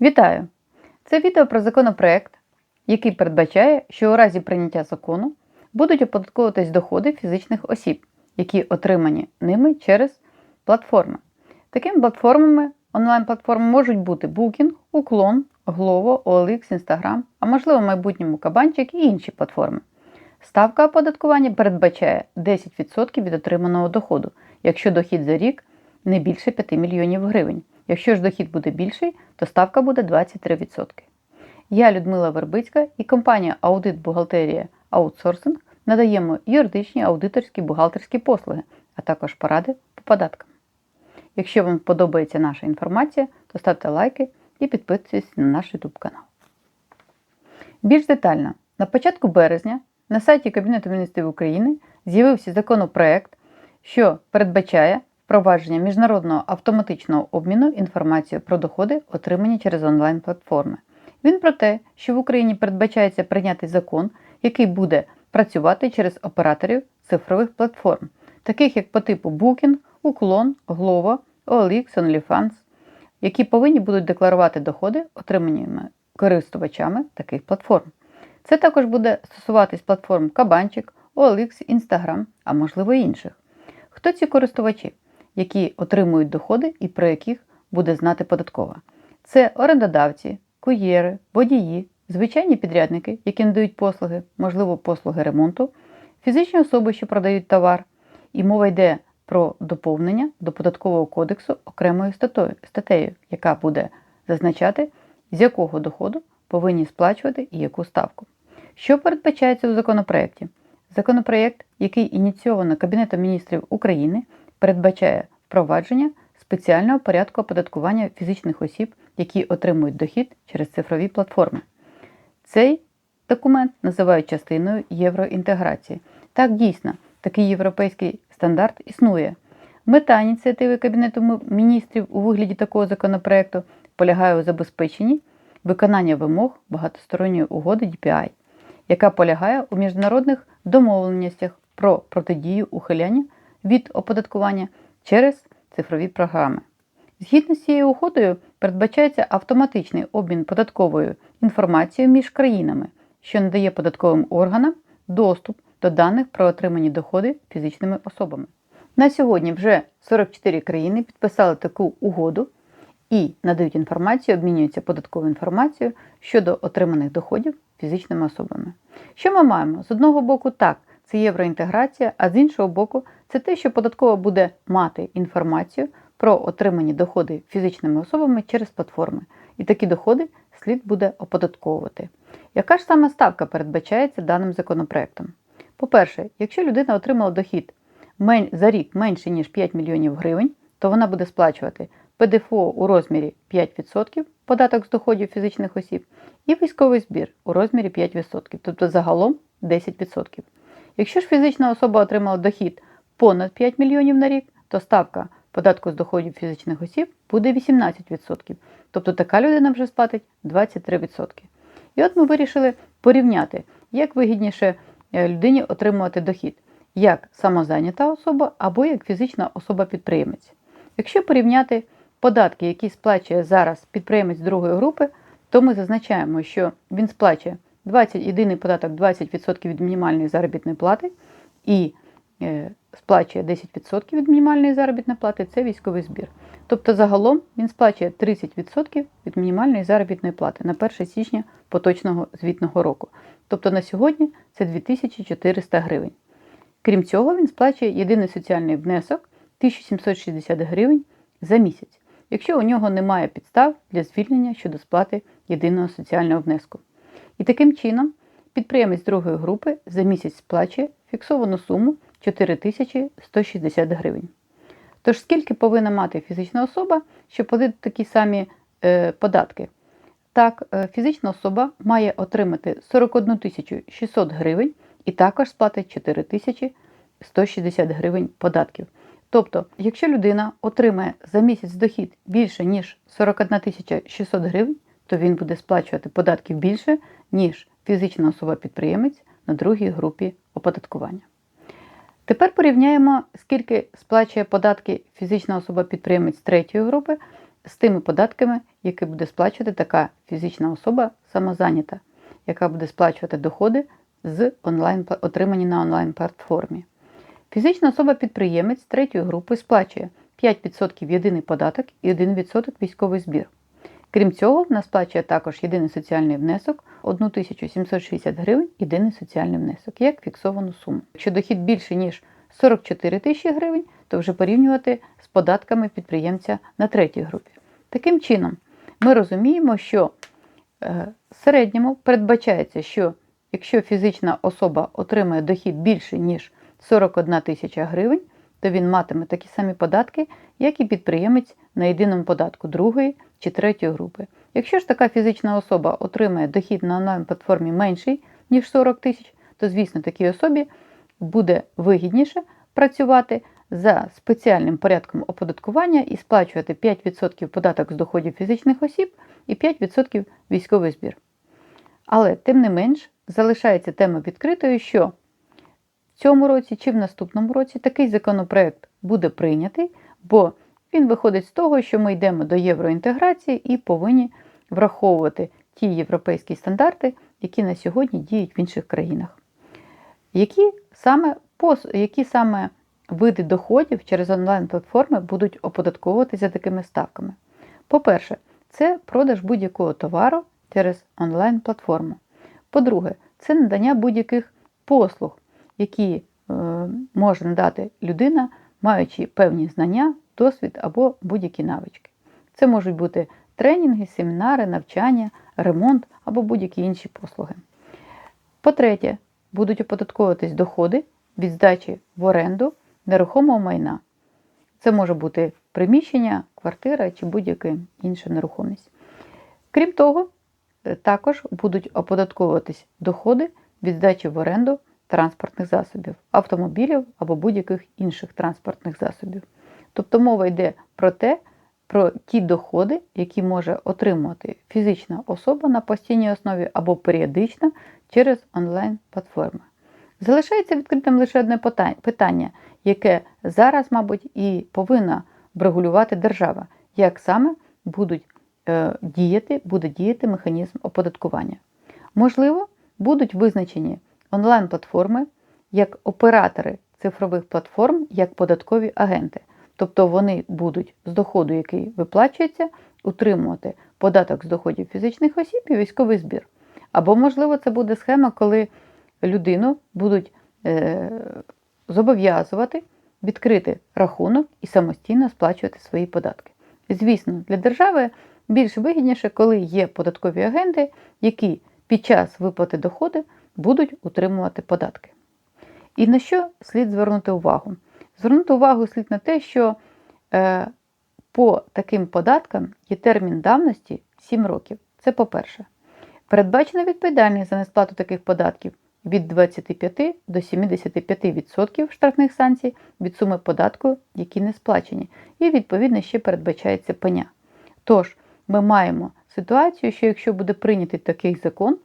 Вітаю! Це відео про законопроект, який передбачає, що у разі прийняття закону будуть оподатковуватись доходи фізичних осіб, які отримані ними через платформи. Такими платформами, онлайн-платформи можуть бути Booking, Уклон, Glovo, OLX, Instagram, а можливо в майбутньому Кабанчик і інші платформи. Ставка оподаткування передбачає 10% від отриманого доходу, якщо дохід за рік не більше 5 мільйонів гривень. Якщо ж дохід буде більший, то ставка буде 23%. Я Людмила Вербицька і компанія Аудит Бухгалтерія Аутсорсинг надаємо юридичні аудиторські бухгалтерські послуги, а також поради по податкам. Якщо вам подобається наша інформація, то ставте лайки і підписуйтесь на наш YouTube канал. Більш детально, на початку березня на сайті Кабінету міністрів України з'явився законопроект, що передбачає впровадження міжнародного автоматичного обміну інформацією про доходи, отримані через онлайн-платформи. Він про те, що в Україні передбачається прийняти закон, який буде працювати через операторів цифрових платформ, таких як по типу Booking, Уклон, Glovo, OLX, OnlyFans, які повинні будуть декларувати доходи, отримані користувачами таких платформ. Це також буде стосуватись платформ Кабанчик, OLX, Instagram, а можливо інших. Хто ці користувачі, які отримують доходи і про яких буде знати податкова? Це орендодавці, кур'єри, водії, звичайні підрядники, які надають послуги, можливо, послуги ремонту, фізичні особи, що продають товар, і мова йде про доповнення до податкового кодексу окремою статтею, яка буде зазначати, з якого доходу повинні сплачувати і яку ставку. Що передбачається у законопроєкті? Законопроєкт, який ініційовано Кабінетом міністрів України, передбачає впровадження спеціального порядку оподаткування фізичних осіб, які отримують дохід через цифрові платформи. Цей документ називають частиною євроінтеграції. Так, дійсно, такий європейський стандарт існує. Мета ініціативи Кабінету міністрів у вигляді такого законопроекту полягає у забезпеченні виконання вимог багатосторонньої угоди DPI, яка полягає у міжнародних домовленостях про протидію ухиляння від оподаткування через цифрові програми. Згідно з цією угодою, передбачається автоматичний обмін податковою інформацією між країнами, що надає податковим органам доступ до даних про отримані доходи фізичними особами. На сьогодні вже 44 країни підписали таку угоду і надають інформацію, обмінюються податковою інформацією щодо отриманих доходів фізичними особами. Що ми маємо? З одного боку, так, це євроінтеграція, а з іншого боку, це те, що податкова буде мати інформацію про отримані доходи фізичними особами через платформи. І такі доходи слід буде оподатковувати. Яка ж саме ставка передбачається даним законопроектом? По-перше, якщо людина отримала дохід за рік менше, ніж 5 мільйонів гривень, то вона буде сплачувати ПДФО у розмірі 5%, податок з доходів фізичних осіб, і військовий збір у розмірі 5%, тобто загалом 10%. Якщо ж фізична особа отримала дохід понад 5 мільйонів на рік, то ставка податку з доходів фізичних осіб буде 18%. Тобто така людина вже сплатить 23%. І от ми вирішили порівняти, як вигідніше е, людині отримувати дохід, як самозайнята особа або як фізична особа-підприємець. Якщо порівняти податки, які сплачує зараз підприємець другої групи, то ми зазначаємо, що він сплачує 20, єдиний податок 20% від мінімальної заробітної плати і е, сплачує 10% від мінімальної заробітної плати це військовий збір. Тобто загалом він сплачує 30% від мінімальної заробітної плати на 1 січня поточного звітного року. Тобто на сьогодні це 2400 гривень. Крім цього, він сплачує єдиний соціальний внесок 1760 гривень за місяць, якщо у нього немає підстав для звільнення щодо сплати єдиного соціального внеску. І таким чином підприємець другої групи за місяць сплачує фіксовану суму 4160 гривень. Тож, скільки повинна мати фізична особа, щоб платити такі самі е, податки? Так, е, фізична особа має отримати 41 600 гривень і також сплатить 4160 гривень податків. Тобто, якщо людина отримає за місяць дохід більше, ніж 41 600 гривень, то він буде сплачувати податків більше, ніж фізична особа-підприємець на другій групі оподаткування. Тепер порівняємо, скільки сплачує податки фізична особа-підприємець третьої групи з тими податками, які буде сплачувати така фізична особа самозайнята, яка буде сплачувати доходи з онлайн, отримані на онлайн-платформі. Фізична особа-підприємець третьої групи сплачує 5% єдиний податок і 1% військовий збір. Крім цього, вона сплачує також єдиний соціальний внесок 1760 гривень єдиний соціальний внесок як фіксовану суму. Якщо дохід більше, ніж 44 тисячі гривень, то вже порівнювати з податками підприємця на третій групі. Таким чином, ми розуміємо, що е, в середньому передбачається, що якщо фізична особа отримує дохід більше, ніж 41 тисяча гривень, то він матиме такі самі податки, як і підприємець на єдиному податку другої чи третьої групи. Якщо ж така фізична особа отримує дохід на онлайн-платформі менший, ніж 40 тисяч, то, звісно, такій особі буде вигідніше працювати за спеціальним порядком оподаткування і сплачувати 5% податок з доходів фізичних осіб і 5% військовий збір. Але, тим не менш, залишається тема відкритою, що цьому році чи в наступному році такий законопроект буде прийнятий, бо він виходить з того, що ми йдемо до євроінтеграції і повинні враховувати ті європейські стандарти, які на сьогодні діють в інших країнах. Які саме, які саме види доходів через онлайн-платформи будуть оподатковуватися такими ставками? По-перше, це продаж будь-якого товару через онлайн-платформу. По-друге, це надання будь-яких послуг, які е, може надати людина, маючи певні знання, досвід або будь-які навички. Це можуть бути тренінги, семінари, навчання, ремонт або будь-які інші послуги. По-третє, будуть оподатковуватись доходи від здачі в оренду нерухомого майна. Це може бути приміщення, квартира чи будь-яка інша нерухомість. Крім того, е, також будуть оподатковуватись доходи від здачі в оренду транспортних засобів, автомобілів або будь-яких інших транспортних засобів. Тобто мова йде про те, про ті доходи, які може отримувати фізична особа на постійній основі або періодично через онлайн-платформи. Залишається відкритим лише одне питання, яке зараз, мабуть, і повинна врегулювати держава, як саме будуть е, діяти, буде діяти механізм оподаткування. Можливо, будуть визначені онлайн-платформи як оператори цифрових платформ, як податкові агенти. Тобто вони будуть з доходу, який виплачується, утримувати податок з доходів фізичних осіб і військовий збір. Або, можливо, це буде схема, коли людину будуть е, зобов'язувати відкрити рахунок і самостійно сплачувати свої податки. Звісно, для держави більш вигідніше, коли є податкові агенти, які під час виплати доходу будуть утримувати податки. І на що слід звернути увагу? Звернути увагу слід на те, що е, по таким податкам є термін давності 7 років. Це по-перше. Передбачена відповідальність за несплату таких податків від 25 до 75% штрафних санкцій від суми податку, які не сплачені, і, відповідно, ще передбачається пеня. Тож, ми маємо ситуацію, що якщо буде прийнятий такий закон,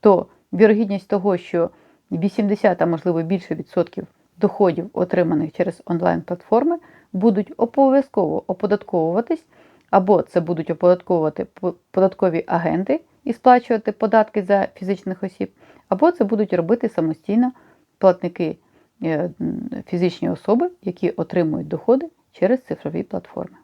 то вірогідність того, що 80, а можливо більше відсотків доходів, отриманих через онлайн-платформи, будуть обов'язково оподатковуватись, або це будуть оподатковувати податкові агенти і сплачувати податки за фізичних осіб, або це будуть робити самостійно платники е, фізичні особи, які отримують доходи через цифрові платформи.